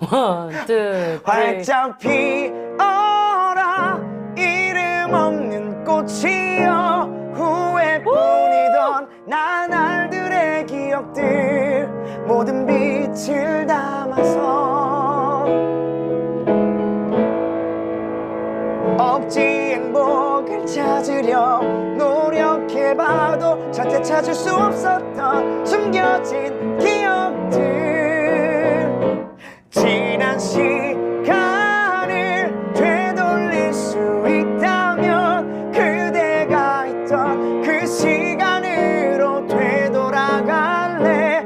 원, 투, 쓰리. 활짝 피어라 이름 없는 꽃이여 후회뿐이던 나날들의 기억들 모든 빛을 담아서 억지 행복을 찾으려 노력해봐도 절대 찾을 수 없었던 숨겨진 지난 시간을 되돌릴 수 있다면 그대가 있던 그 시간으로 되돌아갈래.